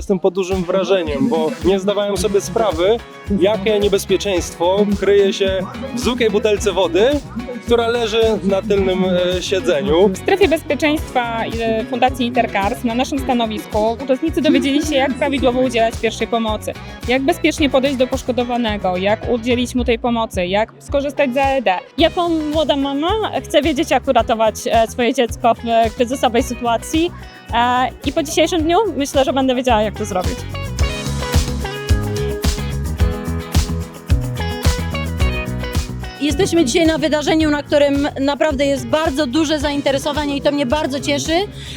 Jestem pod dużym wrażeniem, bo nie zdawałem sobie sprawy, jakie niebezpieczeństwo kryje się w zwykłej butelce wody, która leży na tylnym e, siedzeniu. W strefie bezpieczeństwa e, Fundacji Intercars na naszym stanowisku uczestnicy dowiedzieli się, jak prawidłowo udzielać pierwszej pomocy, jak bezpiecznie podejść do poszkodowanego, jak udzielić mu tej pomocy, jak skorzystać z AED. Jako młoda mama chcę wiedzieć, jak uratować e, swoje dziecko w kryzysowej sytuacji e, i po dzisiejszym dniu myślę, że będę wiedziała, jak to zrobić. Jesteśmy dzisiaj na wydarzeniu, na którym naprawdę jest bardzo duże zainteresowanie i to mnie bardzo cieszy.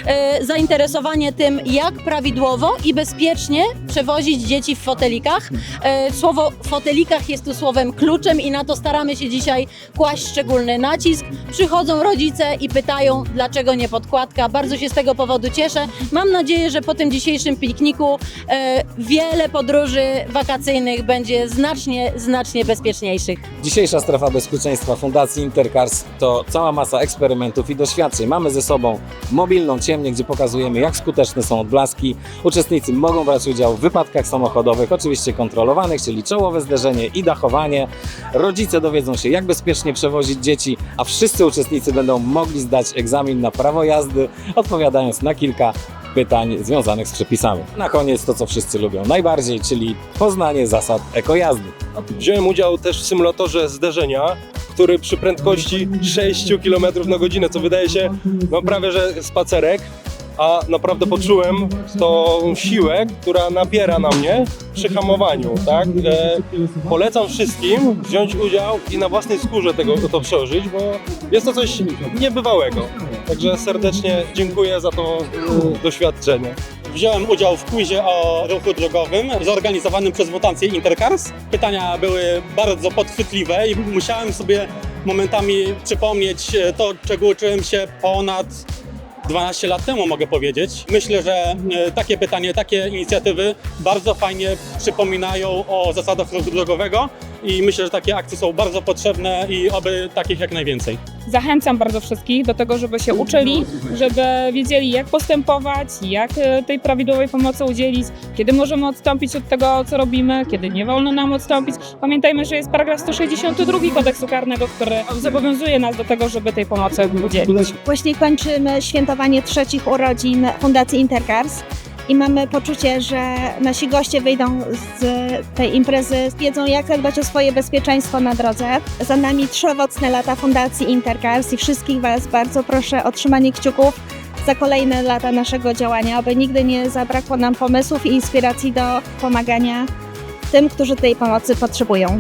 E, zainteresowanie tym, jak prawidłowo i bezpiecznie przewozić dzieci w fotelikach. E, słowo fotelikach jest tu słowem kluczem i na to staramy się dzisiaj kłaść szczególny nacisk. Przychodzą rodzice i pytają, dlaczego nie podkładka. Bardzo się z tego powodu cieszę. Mam nadzieję, że po tym dzisiejszym pikniku e, wiele podróży wakacyjnych będzie znacznie, znacznie bezpieczniejszych. Dzisiejsza strefa bezpieczeństwa Fundacji Intercars to cała masa eksperymentów i doświadczeń. Mamy ze sobą mobilną ciemnię, gdzie pokazujemy jak skuteczne są odblaski. Uczestnicy mogą brać udział w wypadkach samochodowych, oczywiście kontrolowanych, czyli czołowe zderzenie i dachowanie. Rodzice dowiedzą się jak bezpiecznie przewozić dzieci, a wszyscy uczestnicy będą mogli zdać egzamin na prawo jazdy, odpowiadając na kilka pytań związanych z przepisami. Na koniec to, co wszyscy lubią najbardziej, czyli poznanie zasad ekojazdy. Wziąłem udział też w symulatorze zderzenia, który przy prędkości 6 km na godzinę, co wydaje się no prawie że spacerek, a naprawdę poczułem tą siłę, która napiera na mnie przy hamowaniu, tak? E, polecam wszystkim wziąć udział i na własnej skórze tego to przeżyć, bo jest to coś niebywałego. Także serdecznie dziękuję za to e, doświadczenie. Wziąłem udział w quizie o ruchu drogowym zorganizowanym przez Fundację Intercars. Pytania były bardzo podchwytliwe i musiałem sobie momentami przypomnieć e, to, czego uczyłem się ponad 12 lat temu, mogę powiedzieć. Myślę, że e, takie pytanie, takie inicjatywy bardzo fajnie przypominają o zasadach ruchu drogowego i myślę, że takie akcje są bardzo potrzebne i oby takich jak najwięcej. Zachęcam bardzo wszystkich do tego, żeby się uczyli, żeby wiedzieli, jak postępować, jak e, tej prawidłowej pomocy udzielić, kiedy możemy odstąpić od tego, co robimy, kiedy nie wolno nam odstąpić. Pamiętajmy, że jest paragraf 162 kodeksu karnego, który zobowiązuje nas do tego, żeby tej pomocy udzielić. Właśnie kończymy świętowanie trzecich urodzin Fundacji Intercars i mamy poczucie, że nasi goście wyjdą z tej imprezy, wiedzą jak zadbać o swoje bezpieczeństwo na drodze. Za nami trzy owocne lata Fundacji Intercars i wszystkich Was bardzo proszę o trzymanie kciuków za kolejne lata naszego działania, aby nigdy nie zabrakło nam pomysłów i inspiracji do pomagania tym, którzy tej pomocy potrzebują.